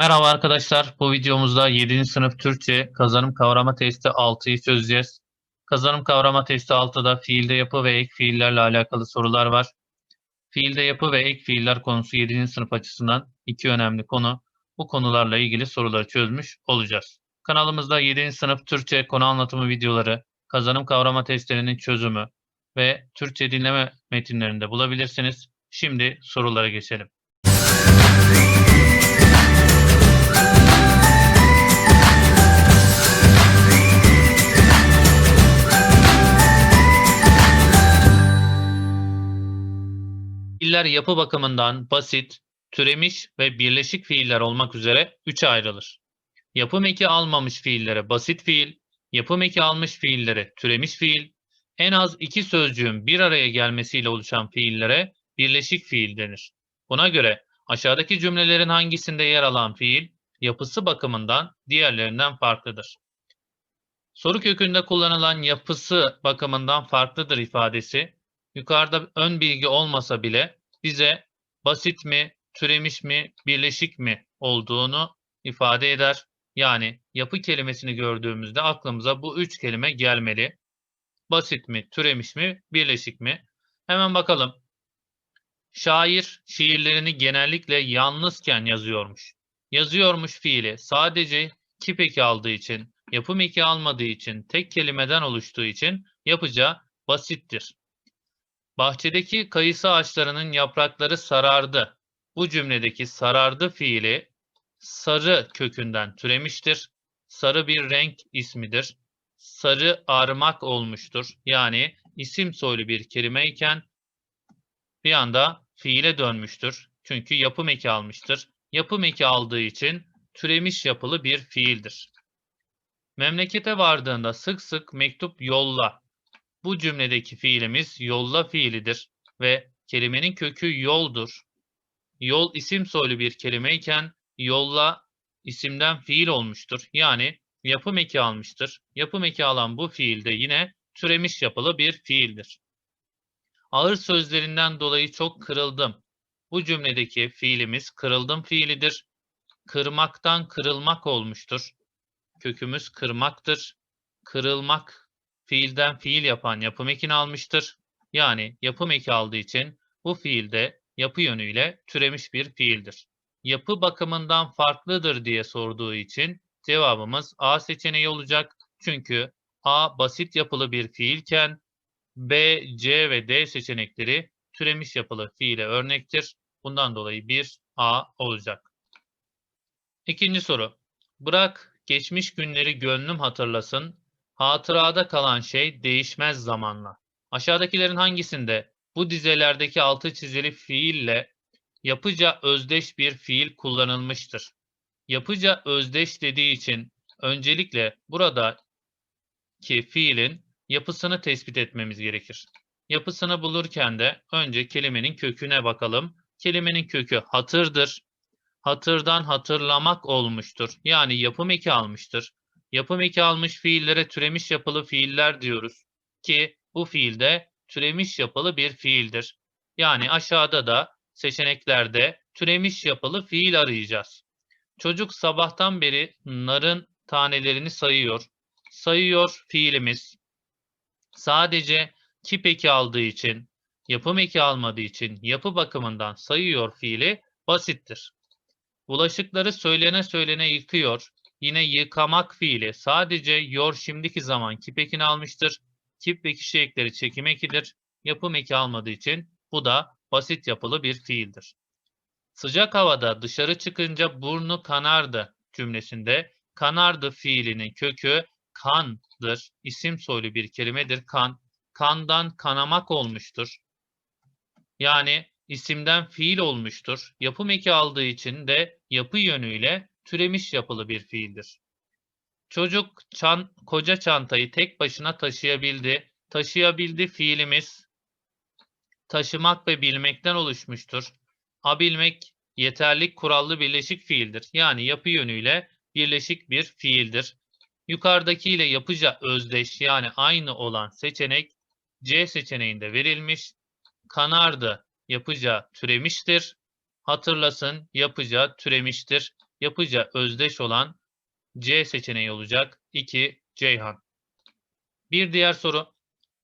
Merhaba arkadaşlar. Bu videomuzda 7. sınıf Türkçe kazanım kavrama testi 6'yı çözeceğiz. Kazanım kavrama testi 6'da fiilde yapı ve ek fiillerle alakalı sorular var. Fiilde yapı ve ek fiiller konusu 7. sınıf açısından iki önemli konu. Bu konularla ilgili soruları çözmüş olacağız. Kanalımızda 7. sınıf Türkçe konu anlatımı videoları, kazanım kavrama testlerinin çözümü ve Türkçe dinleme metinlerinde bulabilirsiniz. Şimdi sorulara geçelim. Fiiller yapı bakımından basit, türemiş ve birleşik fiiller olmak üzere üçe ayrılır. Yapım eki almamış fiillere basit fiil, yapım eki almış fiillere türemiş fiil, en az iki sözcüğün bir araya gelmesiyle oluşan fiillere birleşik fiil denir. Buna göre aşağıdaki cümlelerin hangisinde yer alan fiil, yapısı bakımından diğerlerinden farklıdır. Soru kökünde kullanılan yapısı bakımından farklıdır ifadesi, yukarıda ön bilgi olmasa bile bize basit mi, türemiş mi, birleşik mi olduğunu ifade eder. Yani yapı kelimesini gördüğümüzde aklımıza bu üç kelime gelmeli. Basit mi, türemiş mi, birleşik mi? Hemen bakalım. Şair şiirlerini genellikle yalnızken yazıyormuş. Yazıyormuş fiili sadece kip eki aldığı için, yapım eki almadığı için, tek kelimeden oluştuğu için yapacağı basittir. Bahçedeki kayısı ağaçlarının yaprakları sarardı. Bu cümledeki sarardı fiili sarı kökünden türemiştir. Sarı bir renk ismidir. Sarı armak olmuştur. Yani isim soylu bir kelimeyken bir anda fiile dönmüştür. Çünkü yapım eki almıştır. Yapım eki aldığı için türemiş yapılı bir fiildir. Memlekete vardığında sık sık mektup yolla bu cümledeki fiilimiz yolla fiilidir ve kelimenin kökü yoldur. Yol isim soylu bir kelimeyken yolla isimden fiil olmuştur. Yani yapım eki almıştır. Yapım eki alan bu fiil de yine türemiş yapılı bir fiildir. Ağır sözlerinden dolayı çok kırıldım. Bu cümledeki fiilimiz kırıldım fiilidir. Kırmaktan kırılmak olmuştur. Kökümüz kırmaktır. Kırılmak fiilden fiil yapan yapım ekini almıştır. Yani yapım eki aldığı için bu fiilde yapı yönüyle türemiş bir fiildir. Yapı bakımından farklıdır diye sorduğu için cevabımız A seçeneği olacak. Çünkü A basit yapılı bir fiilken B, C ve D seçenekleri türemiş yapılı fiile örnektir. Bundan dolayı 1 A olacak. İkinci soru. Bırak geçmiş günleri gönlüm hatırlasın, Hatırada kalan şey değişmez zamanla. Aşağıdakilerin hangisinde bu dizelerdeki altı çizili fiille yapıca özdeş bir fiil kullanılmıştır? Yapıca özdeş dediği için öncelikle buradaki fiilin yapısını tespit etmemiz gerekir. Yapısını bulurken de önce kelimenin köküne bakalım. Kelimenin kökü hatırdır. Hatırdan hatırlamak olmuştur. Yani yapım eki almıştır yapım eki almış fiillere türemiş yapılı fiiller diyoruz ki bu fiilde türemiş yapılı bir fiildir. Yani aşağıda da seçeneklerde türemiş yapılı fiil arayacağız. Çocuk sabahtan beri narın tanelerini sayıyor. Sayıyor fiilimiz. Sadece kip eki aldığı için, yapım eki almadığı için yapı bakımından sayıyor fiili basittir. Bulaşıkları söylene söylene yıkıyor. Yine yıkamak fiili sadece yor şimdiki zaman kip ekini almıştır. Kip ve kişi ekleri çekim ekidir. Yapım eki almadığı için bu da basit yapılı bir fiildir. Sıcak havada dışarı çıkınca burnu kanardı cümlesinde kanardı fiilinin kökü kandır. İsim soylu bir kelimedir kan. Kandan kanamak olmuştur. Yani isimden fiil olmuştur. Yapım eki aldığı için de yapı yönüyle türemiş yapılı bir fiildir. Çocuk çan, koca çantayı tek başına taşıyabildi. Taşıyabildi fiilimiz taşımak ve bilmekten oluşmuştur. Abilmek yeterlik kurallı birleşik fiildir. Yani yapı yönüyle birleşik bir fiildir. Yukarıdaki ile yapıca özdeş yani aynı olan seçenek C seçeneğinde verilmiş. Kanardı yapıca türemiştir. Hatırlasın yapıca türemiştir. Yapıca özdeş olan C seçeneği olacak. 2 Ceyhan. Bir diğer soru.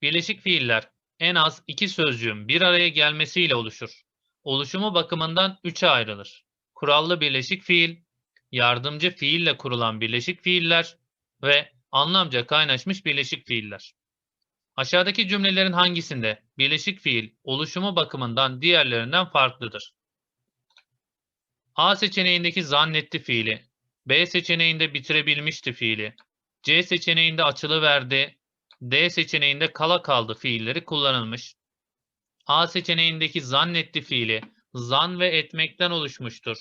Birleşik fiiller en az iki sözcüğün bir araya gelmesiyle oluşur. Oluşumu bakımından üçe ayrılır. Kurallı birleşik fiil, yardımcı fiille kurulan birleşik fiiller ve anlamca kaynaşmış birleşik fiiller. Aşağıdaki cümlelerin hangisinde birleşik fiil oluşumu bakımından diğerlerinden farklıdır? A seçeneğindeki zannetti fiili, B seçeneğinde bitirebilmişti fiili, C seçeneğinde açılıverdi, D seçeneğinde kala kaldı fiilleri kullanılmış. A seçeneğindeki zannetti fiili zan ve etmekten oluşmuştur.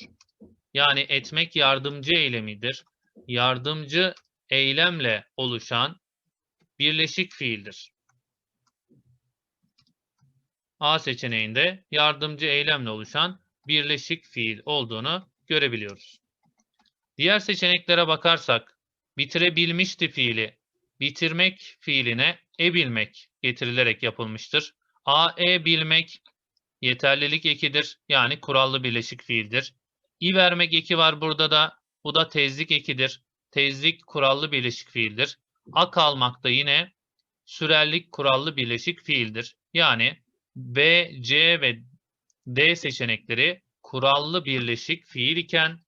Yani etmek yardımcı eylemidir. Yardımcı eylemle oluşan birleşik fiildir. A seçeneğinde yardımcı eylemle oluşan birleşik fiil olduğunu görebiliyoruz. Diğer seçeneklere bakarsak bitirebilmişti fiili bitirmek fiiline e bilmek getirilerek yapılmıştır. A, e bilmek yeterlilik ekidir. Yani kurallı birleşik fiildir. İ vermek eki var burada da. Bu da tezlik ekidir. Tezlik kurallı birleşik fiildir. A kalmak da yine sürerlik kurallı birleşik fiildir. Yani B, C ve D seçenekleri kurallı birleşik fiil iken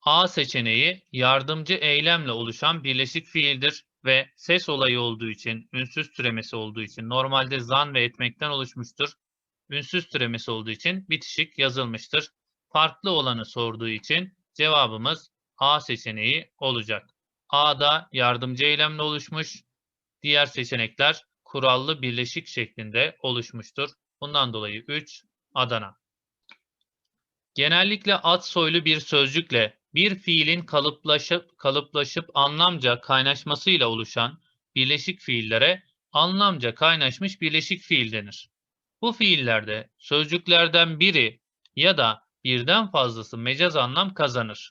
A seçeneği yardımcı eylemle oluşan birleşik fiildir ve ses olayı olduğu için, ünsüz türemesi olduğu için normalde zan ve etmekten oluşmuştur. Ünsüz türemesi olduğu için bitişik yazılmıştır. Farklı olanı sorduğu için cevabımız A seçeneği olacak. A'da yardımcı eylemle oluşmuş, diğer seçenekler kurallı birleşik şeklinde oluşmuştur. Bundan dolayı 3 Adana. Genellikle ad soylu bir sözcükle bir fiilin kalıplaşıp kalıplaşıp anlamca kaynaşmasıyla oluşan birleşik fiillere anlamca kaynaşmış birleşik fiil denir. Bu fiillerde sözcüklerden biri ya da birden fazlası mecaz anlam kazanır.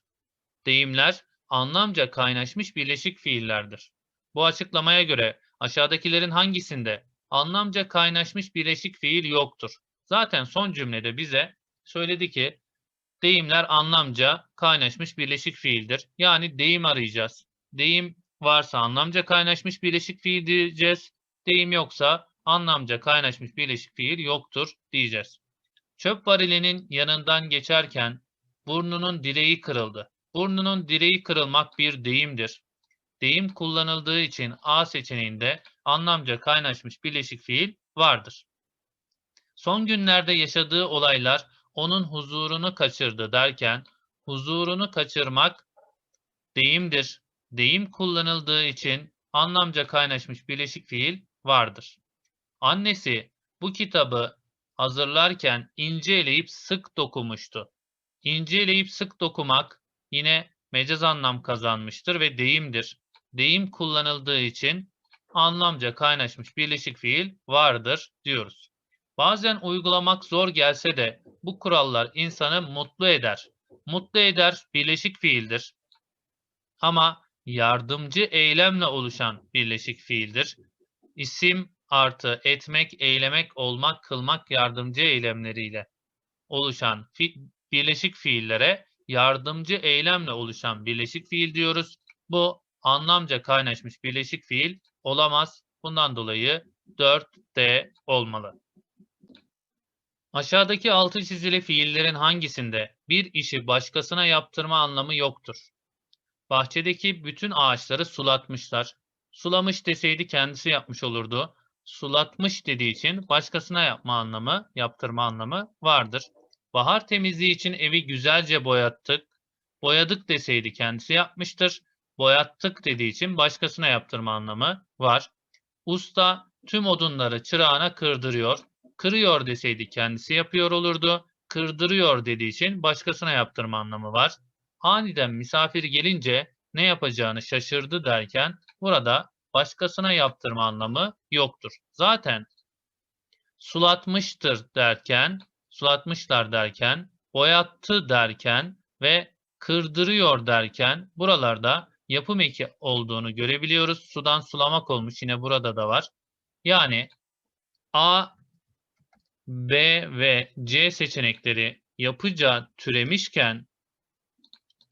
Deyimler anlamca kaynaşmış birleşik fiillerdir. Bu açıklamaya göre aşağıdakilerin hangisinde anlamca kaynaşmış birleşik fiil yoktur? Zaten son cümlede bize söyledi ki Deyimler anlamca kaynaşmış birleşik fiildir. Yani deyim arayacağız. Deyim varsa anlamca kaynaşmış birleşik fiil diyeceğiz. Deyim yoksa anlamca kaynaşmış birleşik fiil yoktur diyeceğiz. Çöp varilinin yanından geçerken burnunun direği kırıldı. Burnunun direği kırılmak bir deyimdir. Deyim kullanıldığı için A seçeneğinde anlamca kaynaşmış birleşik fiil vardır. Son günlerde yaşadığı olaylar onun huzurunu kaçırdı derken huzurunu kaçırmak deyimdir. Deyim kullanıldığı için anlamca kaynaşmış birleşik fiil vardır. Annesi bu kitabı hazırlarken inceleyip sık dokumuştu. İnceleyip sık dokumak yine mecaz anlam kazanmıştır ve deyimdir. Deyim kullanıldığı için anlamca kaynaşmış birleşik fiil vardır diyoruz. Bazen uygulamak zor gelse de bu kurallar insanı mutlu eder. Mutlu eder birleşik fiildir. Ama yardımcı eylemle oluşan birleşik fiildir. İsim artı etmek, eylemek, olmak, kılmak yardımcı eylemleriyle oluşan fi birleşik fiillere yardımcı eylemle oluşan birleşik fiil diyoruz. Bu anlamca kaynaşmış birleşik fiil olamaz. Bundan dolayı 4D olmalı. Aşağıdaki altı çizili fiillerin hangisinde bir işi başkasına yaptırma anlamı yoktur? Bahçedeki bütün ağaçları sulatmışlar. Sulamış deseydi kendisi yapmış olurdu. Sulatmış dediği için başkasına yapma anlamı, yaptırma anlamı vardır. Bahar temizliği için evi güzelce boyattık. Boyadık deseydi kendisi yapmıştır. Boyattık dediği için başkasına yaptırma anlamı var. Usta tüm odunları çırağına kırdırıyor. Kırıyor deseydi kendisi yapıyor olurdu. Kırdırıyor dediği için başkasına yaptırma anlamı var. Aniden misafir gelince ne yapacağını şaşırdı derken burada başkasına yaptırma anlamı yoktur. Zaten sulatmıştır derken, sulatmışlar derken, boyattı derken ve kırdırıyor derken buralarda yapım eki olduğunu görebiliyoruz. Sudan sulamak olmuş yine burada da var. Yani A B ve C seçenekleri yapıca türemişken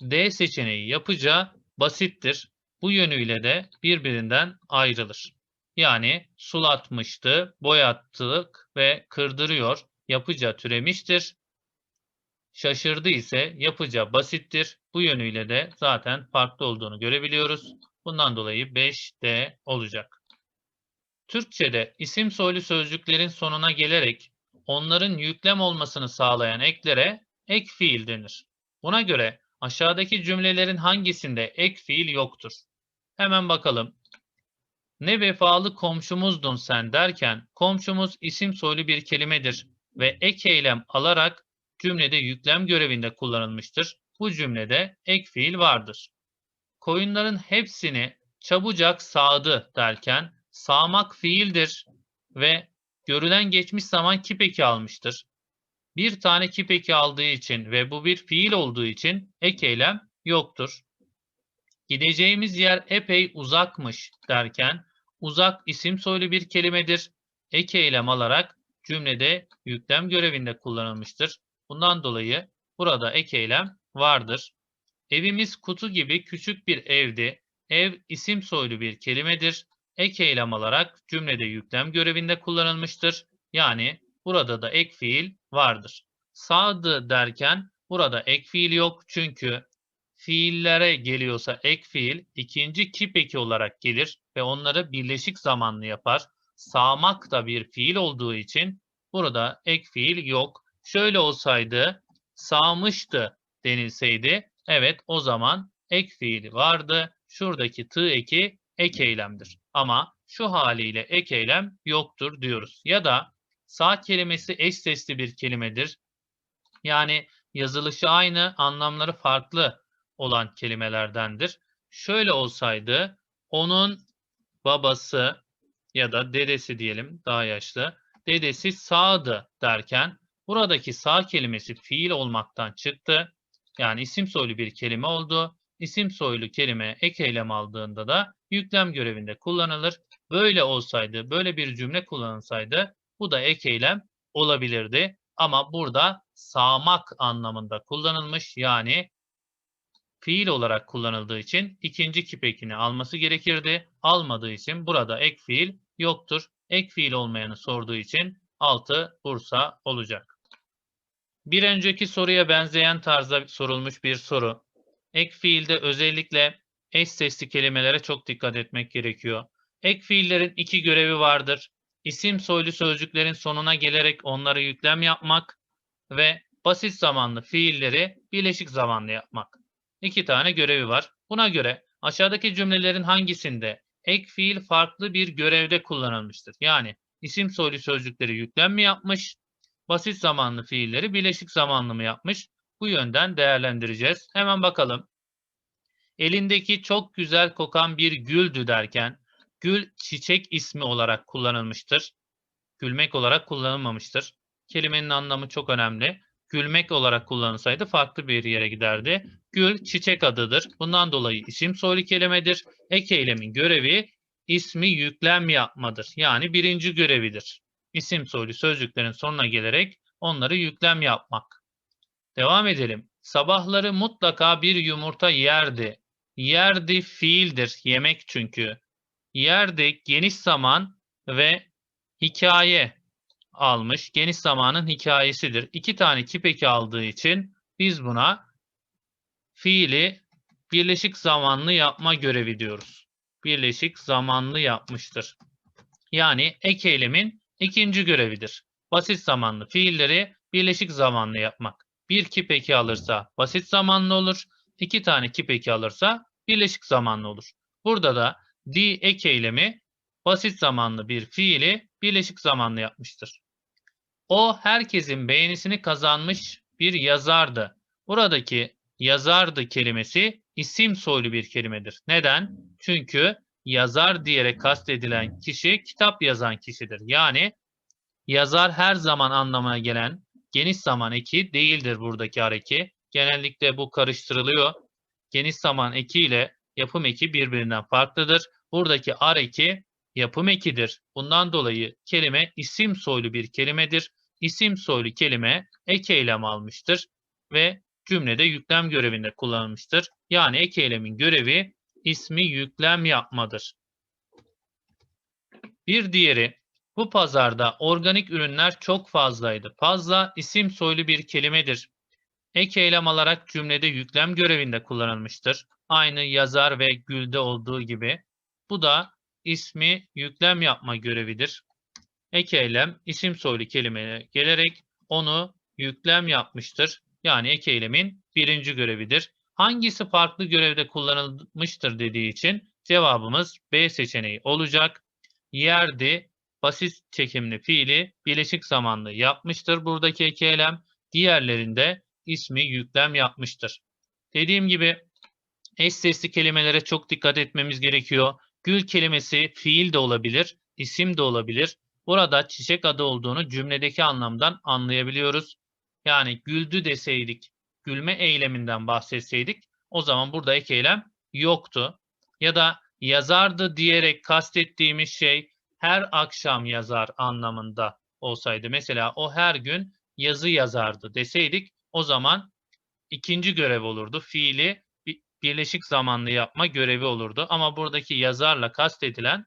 D seçeneği yapıca basittir. Bu yönüyle de birbirinden ayrılır. Yani sulatmıştı, boyattık ve kırdırıyor. Yapıca türemiştir. Şaşırdı ise yapıca basittir. Bu yönüyle de zaten farklı olduğunu görebiliyoruz. Bundan dolayı 5D olacak. Türkçe'de isim soylu sözcüklerin sonuna gelerek onların yüklem olmasını sağlayan eklere ek fiil denir. Buna göre aşağıdaki cümlelerin hangisinde ek fiil yoktur? Hemen bakalım. Ne vefalı komşumuzdun sen derken komşumuz isim soylu bir kelimedir ve ek eylem alarak cümlede yüklem görevinde kullanılmıştır. Bu cümlede ek fiil vardır. Koyunların hepsini çabucak sağdı derken sağmak fiildir ve görülen geçmiş zaman kipeki almıştır. Bir tane kipeki aldığı için ve bu bir fiil olduğu için ek eylem yoktur. Gideceğimiz yer epey uzakmış derken uzak isim soylu bir kelimedir. Ek eylem alarak cümlede yüklem görevinde kullanılmıştır. Bundan dolayı burada ek eylem vardır. Evimiz kutu gibi küçük bir evdi. Ev isim soylu bir kelimedir. Ek eylem alarak cümlede yüklem görevinde kullanılmıştır. Yani burada da ek fiil vardır. Sağdı derken burada ek fiil yok çünkü fiillere geliyorsa ek fiil ikinci kip eki olarak gelir ve onları birleşik zamanlı yapar. Sağmak da bir fiil olduğu için burada ek fiil yok. Şöyle olsaydı sağmıştı denilseydi evet o zaman ek fiili vardı. Şuradaki tığ eki ek eylemdir. Ama şu haliyle ek eylem yoktur diyoruz. Ya da sağ kelimesi eş sesli bir kelimedir. Yani yazılışı aynı, anlamları farklı olan kelimelerdendir. Şöyle olsaydı onun babası ya da dedesi diyelim daha yaşlı. Dedesi sağdı derken buradaki sağ kelimesi fiil olmaktan çıktı. Yani isim soylu bir kelime oldu. İsim soylu kelime ek eylem aldığında da yüklem görevinde kullanılır. Böyle olsaydı, böyle bir cümle kullanılsaydı bu da ek eylem olabilirdi. Ama burada sağmak anlamında kullanılmış. Yani fiil olarak kullanıldığı için ikinci kipekini alması gerekirdi. Almadığı için burada ek fiil yoktur. Ek fiil olmayanı sorduğu için 6 Bursa olacak. Bir önceki soruya benzeyen tarzda sorulmuş bir soru. Ek fiilde özellikle eş sesli kelimelere çok dikkat etmek gerekiyor. Ek fiillerin iki görevi vardır. İsim soylu sözcüklerin sonuna gelerek onlara yüklem yapmak ve basit zamanlı fiilleri birleşik zamanlı yapmak. İki tane görevi var. Buna göre aşağıdaki cümlelerin hangisinde ek fiil farklı bir görevde kullanılmıştır? Yani isim soylu sözcükleri yüklem mi yapmış, basit zamanlı fiilleri birleşik zamanlı mı yapmış? Bu yönden değerlendireceğiz. Hemen bakalım. Elindeki çok güzel kokan bir güldü derken gül çiçek ismi olarak kullanılmıştır. Gülmek olarak kullanılmamıştır. Kelimenin anlamı çok önemli. Gülmek olarak kullanılsaydı farklı bir yere giderdi. Gül çiçek adıdır. Bundan dolayı isim soylu kelimedir. Ek eylemin görevi ismi yüklem yapmadır. Yani birinci görevidir. İsim soylu sözcüklerin sonuna gelerek onları yüklem yapmak. Devam edelim. Sabahları mutlaka bir yumurta yerdi. Yerdi fiildir. Yemek çünkü. Yerdi geniş zaman ve hikaye almış. Geniş zamanın hikayesidir. İki tane kipeki aldığı için biz buna fiili birleşik zamanlı yapma görevi diyoruz. Birleşik zamanlı yapmıştır. Yani ek eylemin ikinci görevidir. Basit zamanlı fiilleri birleşik zamanlı yapmak. Bir kipeki alırsa basit zamanlı olur. İki tane kipeki alırsa birleşik zamanlı olur. Burada da di ek eylemi basit zamanlı bir fiili birleşik zamanlı yapmıştır. O herkesin beğenisini kazanmış bir yazardı. Buradaki yazardı kelimesi isim soylu bir kelimedir. Neden? Çünkü yazar diyerek kastedilen kişi kitap yazan kişidir. Yani yazar her zaman anlamına gelen geniş zaman eki değildir buradaki hareki. Genellikle bu karıştırılıyor. Geniş zaman eki ile yapım eki birbirinden farklıdır. Buradaki ar eki yapım ekidir. Bundan dolayı kelime isim soylu bir kelimedir. isim soylu kelime ek eylem almıştır ve cümlede yüklem görevinde kullanılmıştır. Yani ek eylemin görevi ismi yüklem yapmadır. Bir diğeri bu pazarda organik ürünler çok fazlaydı. Fazla isim soylu bir kelimedir. Ek eylem alarak cümlede yüklem görevinde kullanılmıştır. Aynı yazar ve gülde olduğu gibi. Bu da ismi yüklem yapma görevidir. Ek eylem isim soylu kelimeye gelerek onu yüklem yapmıştır. Yani ek eylemin birinci görevidir. Hangisi farklı görevde kullanılmıştır dediği için cevabımız B seçeneği olacak. Yerdi basit çekimli fiili bileşik zamanlı yapmıştır buradaki ek eylem. Diğerlerinde ismi yüklem yapmıştır. Dediğim gibi eş sesli kelimelere çok dikkat etmemiz gerekiyor. Gül kelimesi fiil de olabilir, isim de olabilir. Burada çiçek adı olduğunu cümledeki anlamdan anlayabiliyoruz. Yani güldü deseydik, gülme eyleminden bahsetseydik o zaman burada ek eylem yoktu. Ya da yazardı diyerek kastettiğimiz şey her akşam yazar anlamında olsaydı. Mesela o her gün yazı yazardı deseydik o zaman ikinci görev olurdu. Fiili birleşik zamanlı yapma görevi olurdu. Ama buradaki yazarla kastedilen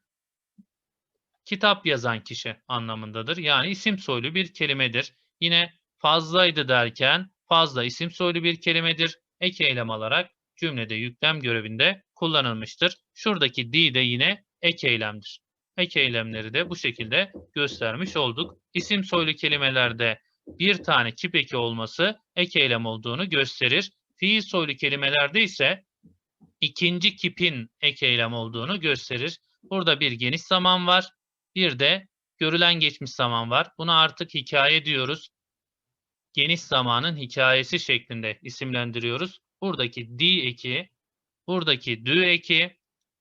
kitap yazan kişi anlamındadır. Yani isim soylu bir kelimedir. Yine fazlaydı derken fazla isim soylu bir kelimedir. Ek eylem alarak cümlede yüklem görevinde kullanılmıştır. Şuradaki di de yine ek eylemdir. Ek eylemleri de bu şekilde göstermiş olduk. İsim soylu kelimelerde bir tane kip eki olması ek eylem olduğunu gösterir. Fiil soylu kelimelerde ise ikinci kipin ek eylem olduğunu gösterir. Burada bir geniş zaman var. Bir de görülen geçmiş zaman var. Buna artık hikaye diyoruz. Geniş zamanın hikayesi şeklinde isimlendiriyoruz. Buradaki di eki, buradaki dü eki,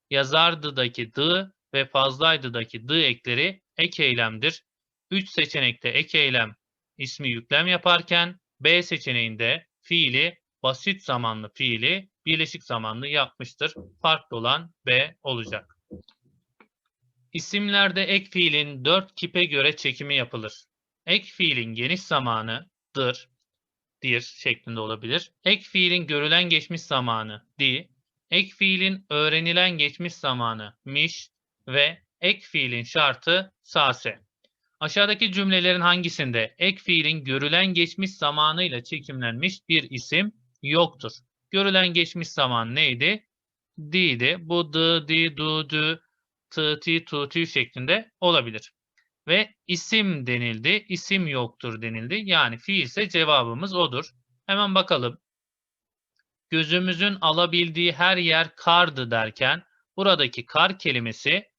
yazardıdaki dı ve fazlaydıdaki dı ekleri ek eylemdir. 3 seçenekte ek eylem ismi yüklem yaparken B seçeneğinde fiili basit zamanlı fiili birleşik zamanlı yapmıştır. Farklı olan B olacak. İsimlerde ek fiilin 4 kipe göre çekimi yapılır. Ek fiilin geniş zamanı dır, dir şeklinde olabilir. Ek fiilin görülen geçmiş zamanı di, ek fiilin öğrenilen geçmiş zamanı miş ve ek fiilin şartı sase. Aşağıdaki cümlelerin hangisinde ek fiilin görülen geçmiş zamanıyla çekimlenmiş bir isim yoktur? Görülen geçmiş zaman neydi? D'ydi. Bu d, di, du, dü, t, ti, tu, tü şeklinde olabilir. Ve isim denildi. İsim yoktur denildi. Yani fiil ise cevabımız odur. Hemen bakalım. Gözümüzün alabildiği her yer kardı derken buradaki kar kelimesi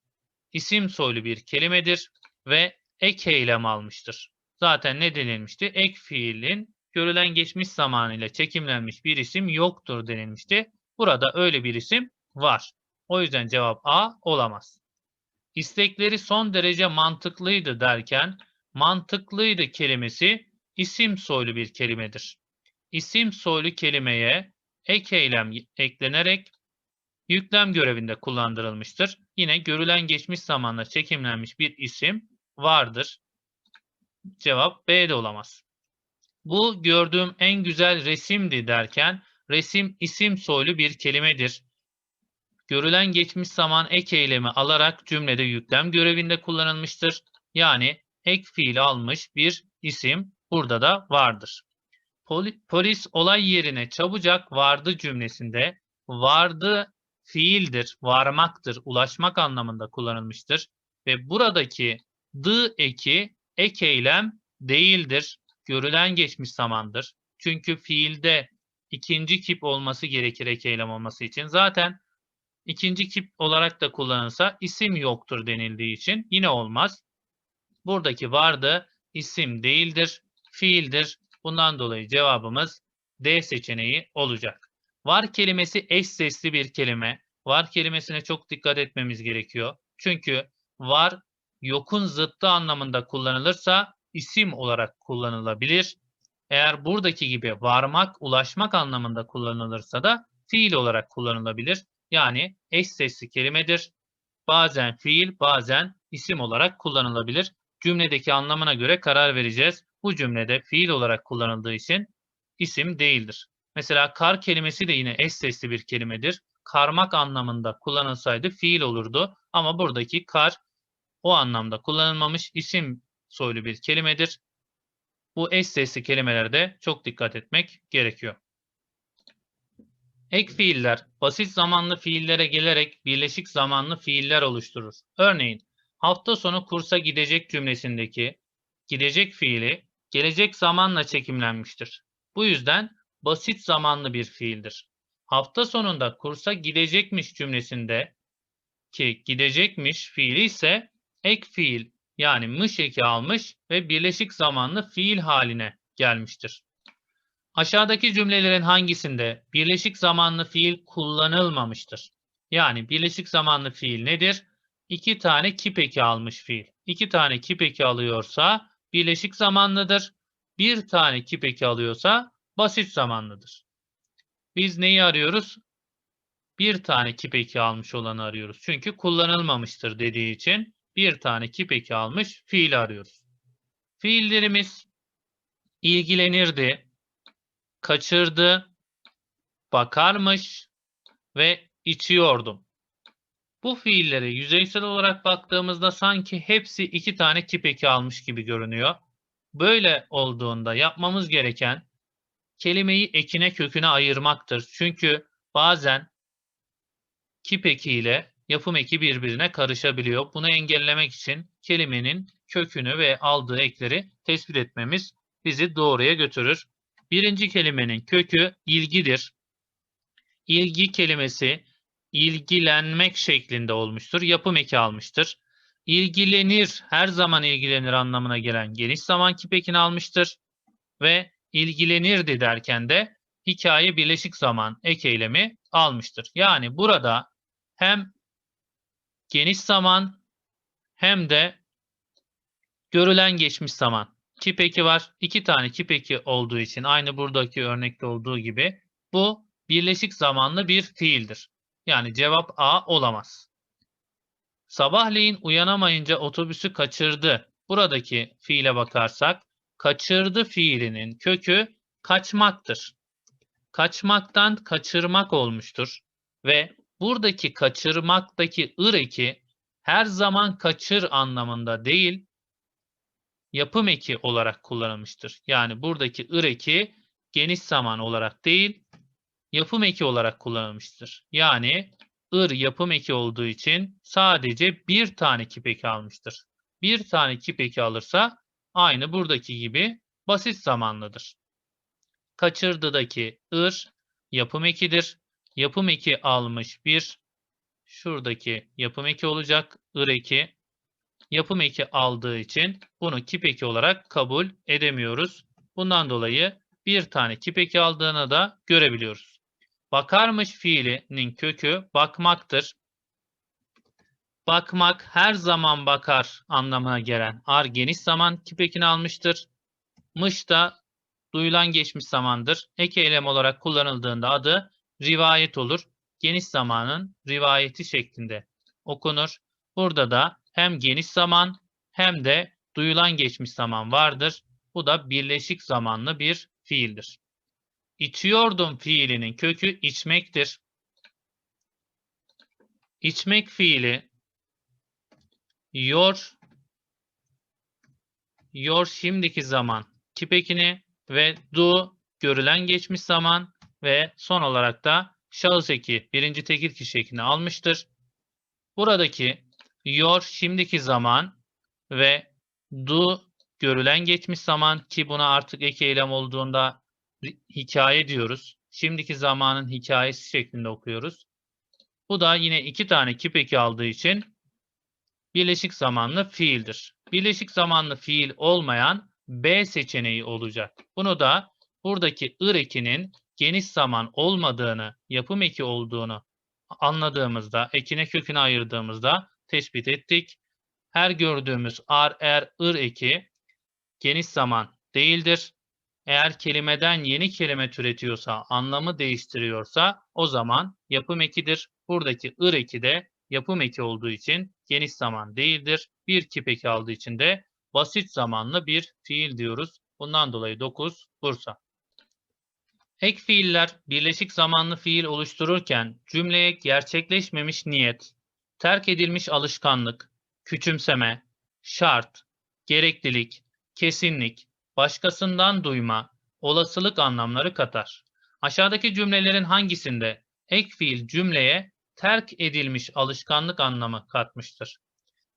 isim soylu bir kelimedir ve ek eylem almıştır. Zaten ne denilmişti? Ek fiilin görülen geçmiş zamanıyla çekimlenmiş bir isim yoktur denilmişti. Burada öyle bir isim var. O yüzden cevap A olamaz. İstekleri son derece mantıklıydı derken mantıklıydı kelimesi isim soylu bir kelimedir. İsim soylu kelimeye ek eylem eklenerek yüklem görevinde kullandırılmıştır. Yine görülen geçmiş zamanla çekimlenmiş bir isim vardır. Cevap B de olamaz. Bu gördüğüm en güzel resimdi derken resim isim soylu bir kelimedir. Görülen geçmiş zaman ek eylemi alarak cümlede yüklem görevinde kullanılmıştır. Yani ek fiil almış bir isim burada da vardır. Polis olay yerine çabucak vardı cümlesinde vardı fiildir, varmaktır, ulaşmak anlamında kullanılmıştır. Ve buradaki D eki ek eylem değildir. Görülen geçmiş zamandır. Çünkü fiilde ikinci kip olması gerekir ek eylem olması için. Zaten ikinci kip olarak da kullanılsa isim yoktur denildiği için yine olmaz. Buradaki vardı isim değildir, fiildir. Bundan dolayı cevabımız D seçeneği olacak. Var kelimesi eş sesli bir kelime. Var kelimesine çok dikkat etmemiz gerekiyor. Çünkü var yokun zıttı anlamında kullanılırsa isim olarak kullanılabilir. Eğer buradaki gibi varmak, ulaşmak anlamında kullanılırsa da fiil olarak kullanılabilir. Yani eş sesli kelimedir. Bazen fiil, bazen isim olarak kullanılabilir. Cümledeki anlamına göre karar vereceğiz. bu cümlede fiil olarak kullanıldığı için isim değildir. Mesela kar kelimesi de yine eş sesli bir kelimedir. Karmak anlamında kullanılsaydı fiil olurdu ama buradaki kar o anlamda kullanılmamış isim soylu bir kelimedir. Bu eş sesli kelimelerde çok dikkat etmek gerekiyor. Ek fiiller basit zamanlı fiillere gelerek birleşik zamanlı fiiller oluşturur. Örneğin hafta sonu kursa gidecek cümlesindeki gidecek fiili gelecek zamanla çekimlenmiştir. Bu yüzden basit zamanlı bir fiildir. Hafta sonunda kursa gidecekmiş cümlesinde ki gidecekmiş fiili ise ek fiil yani mış eki almış ve birleşik zamanlı fiil haline gelmiştir. Aşağıdaki cümlelerin hangisinde birleşik zamanlı fiil kullanılmamıştır? Yani birleşik zamanlı fiil nedir? İki tane kip eki almış fiil. İki tane kip eki alıyorsa birleşik zamanlıdır. Bir tane kip eki alıyorsa basit zamanlıdır. Biz neyi arıyoruz? Bir tane kip eki almış olanı arıyoruz. Çünkü kullanılmamıştır dediği için bir tane kip eki almış fiil arıyoruz. Fiillerimiz ilgilenirdi, kaçırdı, bakarmış ve içiyordum. Bu fiillere yüzeysel olarak baktığımızda sanki hepsi iki tane kip eki almış gibi görünüyor. Böyle olduğunda yapmamız gereken kelimeyi ekine köküne ayırmaktır. Çünkü bazen kip eki ile yapım eki birbirine karışabiliyor. Bunu engellemek için kelimenin kökünü ve aldığı ekleri tespit etmemiz bizi doğruya götürür. Birinci kelimenin kökü ilgidir. İlgi kelimesi ilgilenmek şeklinde olmuştur. Yapım eki almıştır. İlgilenir, her zaman ilgilenir anlamına gelen geniş zaman kipekini almıştır. Ve ilgilenirdi derken de hikaye birleşik zaman ek eylemi almıştır. Yani burada hem geniş zaman hem de görülen geçmiş zaman. Kipeki var. İki tane kipeki olduğu için aynı buradaki örnekte olduğu gibi bu birleşik zamanlı bir fiildir. Yani cevap A olamaz. Sabahleyin uyanamayınca otobüsü kaçırdı. Buradaki fiile bakarsak kaçırdı fiilinin kökü kaçmaktır. Kaçmaktan kaçırmak olmuştur ve buradaki kaçırmaktaki ır eki her zaman kaçır anlamında değil, yapım eki olarak kullanılmıştır. Yani buradaki ır eki geniş zaman olarak değil, yapım eki olarak kullanılmıştır. Yani ır yapım eki olduğu için sadece bir tane kip eki almıştır. Bir tane kip eki alırsa aynı buradaki gibi basit zamanlıdır. Kaçırdıdaki ır yapım ekidir. Yapım eki almış bir şuradaki yapım eki olacak. ır eki yapım eki aldığı için bunu kip eki olarak kabul edemiyoruz. Bundan dolayı bir tane kip eki aldığını da görebiliyoruz. Bakarmış fiilinin kökü bakmaktır. Bakmak her zaman bakar anlamına gelen ar geniş zaman kip ekini almıştır. Mış da duyulan geçmiş zamandır. Ek eylem olarak kullanıldığında adı rivayet olur. Geniş zamanın rivayeti şeklinde okunur. Burada da hem geniş zaman hem de duyulan geçmiş zaman vardır. Bu da birleşik zamanlı bir fiildir. İçiyordum fiilinin kökü içmektir. İçmek fiili yor yor şimdiki zaman kipekini ve do görülen geçmiş zaman ve son olarak da şahıs eki birinci tekil kişi ekini almıştır. Buradaki yor şimdiki zaman ve do görülen geçmiş zaman ki buna artık ek eylem olduğunda hikaye diyoruz. Şimdiki zamanın hikayesi şeklinde okuyoruz. Bu da yine iki tane kip eki aldığı için birleşik zamanlı fiildir. Birleşik zamanlı fiil olmayan B seçeneği olacak. Bunu da buradaki ır ekinin geniş zaman olmadığını, yapım eki olduğunu anladığımızda, ekine köküne ayırdığımızda tespit ettik. Her gördüğümüz ar, er, ır eki geniş zaman değildir. Eğer kelimeden yeni kelime türetiyorsa, anlamı değiştiriyorsa o zaman yapım ekidir. Buradaki ır eki de yapım eki olduğu için geniş zaman değildir. Bir kip eki aldığı için de basit zamanlı bir fiil diyoruz. Bundan dolayı 9 Bursa. Ek fiiller birleşik zamanlı fiil oluştururken cümleye gerçekleşmemiş niyet, terk edilmiş alışkanlık, küçümseme, şart, gereklilik, kesinlik, başkasından duyma, olasılık anlamları katar. Aşağıdaki cümlelerin hangisinde ek fiil cümleye terk edilmiş alışkanlık anlamı katmıştır?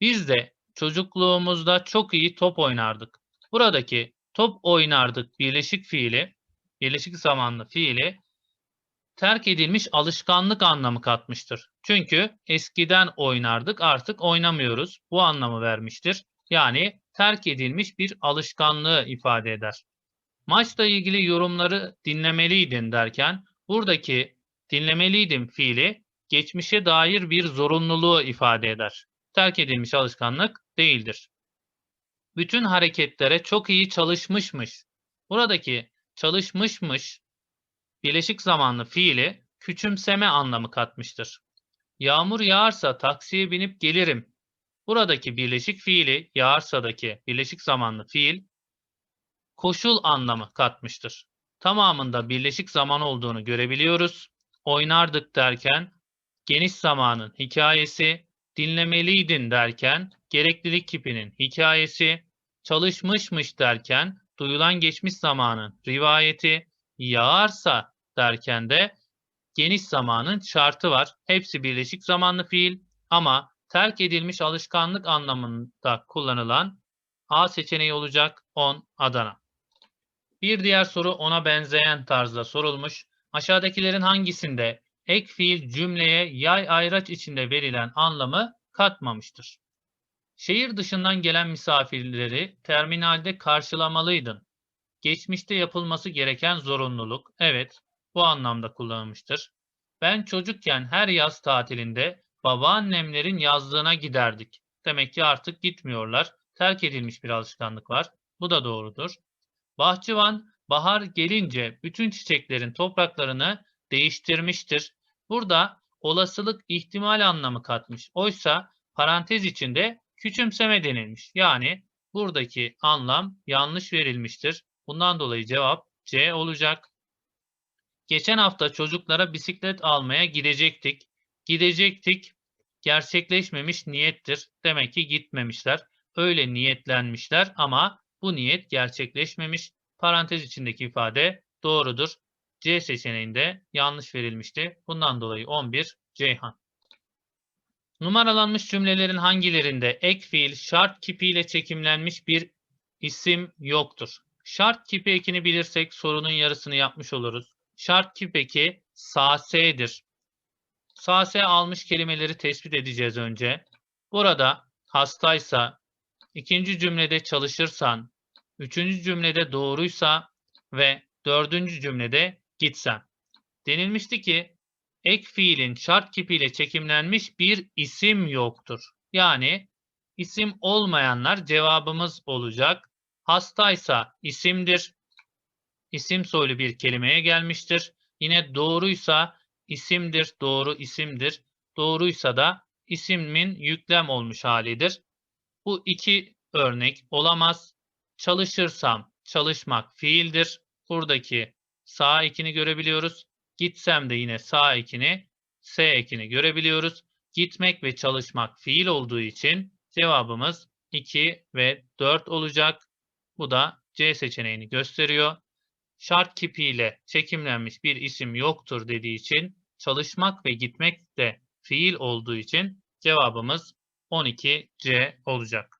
Biz de çocukluğumuzda çok iyi top oynardık. Buradaki top oynardık birleşik fiili, birleşik zamanlı fiili terk edilmiş alışkanlık anlamı katmıştır. Çünkü eskiden oynardık artık oynamıyoruz. Bu anlamı vermiştir. Yani terk edilmiş bir alışkanlığı ifade eder. Maçla ilgili yorumları dinlemeliydin derken buradaki dinlemeliydim fiili geçmişe dair bir zorunluluğu ifade eder. Terk edilmiş alışkanlık değildir. Bütün hareketlere çok iyi çalışmışmış. Buradaki çalışmışmış birleşik zamanlı fiili küçümseme anlamı katmıştır. Yağmur yağarsa taksiye binip gelirim. Buradaki birleşik fiili yağarsa'daki birleşik zamanlı fiil koşul anlamı katmıştır. Tamamında birleşik zaman olduğunu görebiliyoruz. Oynardık derken geniş zamanın hikayesi, dinlemeliydin derken gereklilik kipinin hikayesi, çalışmışmış derken duyulan geçmiş zamanın rivayeti, yağarsa derken de geniş zamanın şartı var. Hepsi birleşik zamanlı fiil ama terk edilmiş alışkanlık anlamında kullanılan A seçeneği olacak 10 Adana. Bir diğer soru ona benzeyen tarzda sorulmuş. Aşağıdakilerin hangisinde ek fiil cümleye yay ayraç içinde verilen anlamı katmamıştır? Şehir dışından gelen misafirleri terminalde karşılamalıydın. Geçmişte yapılması gereken zorunluluk. Evet, bu anlamda kullanılmıştır. Ben çocukken her yaz tatilinde babaannemlerin yazlığına giderdik. Demek ki artık gitmiyorlar. Terk edilmiş bir alışkanlık var. Bu da doğrudur. Bahçıvan bahar gelince bütün çiçeklerin topraklarını değiştirmiştir. Burada olasılık ihtimal anlamı katmış. Oysa parantez içinde küçümseme denilmiş. Yani buradaki anlam yanlış verilmiştir. Bundan dolayı cevap C olacak. Geçen hafta çocuklara bisiklet almaya gidecektik. Gidecektik gerçekleşmemiş niyettir. Demek ki gitmemişler. Öyle niyetlenmişler ama bu niyet gerçekleşmemiş. Parantez içindeki ifade doğrudur. C seçeneğinde yanlış verilmişti. Bundan dolayı 11 Ceyhan. Numaralanmış cümlelerin hangilerinde ek fiil şart kipiyle çekimlenmiş bir isim yoktur? Şart kipi ekini bilirsek sorunun yarısını yapmış oluruz. Şart kip eki sa'se'dir. Sa'se almış kelimeleri tespit edeceğiz önce. Burada hastaysa, ikinci cümlede çalışırsan, üçüncü cümlede doğruysa ve dördüncü cümlede gitsen. Denilmişti ki ek fiilin şart kipiyle çekimlenmiş bir isim yoktur. Yani isim olmayanlar cevabımız olacak. Hastaysa isimdir. İsim soylu bir kelimeye gelmiştir. Yine doğruysa isimdir, doğru isimdir. Doğruysa da ismin yüklem olmuş halidir. Bu iki örnek olamaz. Çalışırsam, çalışmak fiildir. Buradaki sağ ekini görebiliyoruz. Gitsem de yine sağ ekini, S ekini görebiliyoruz. Gitmek ve çalışmak fiil olduğu için cevabımız 2 ve 4 olacak. Bu da C seçeneğini gösteriyor. Şart kipiyle çekimlenmiş bir isim yoktur dediği için çalışmak ve gitmek de fiil olduğu için cevabımız 12C olacak.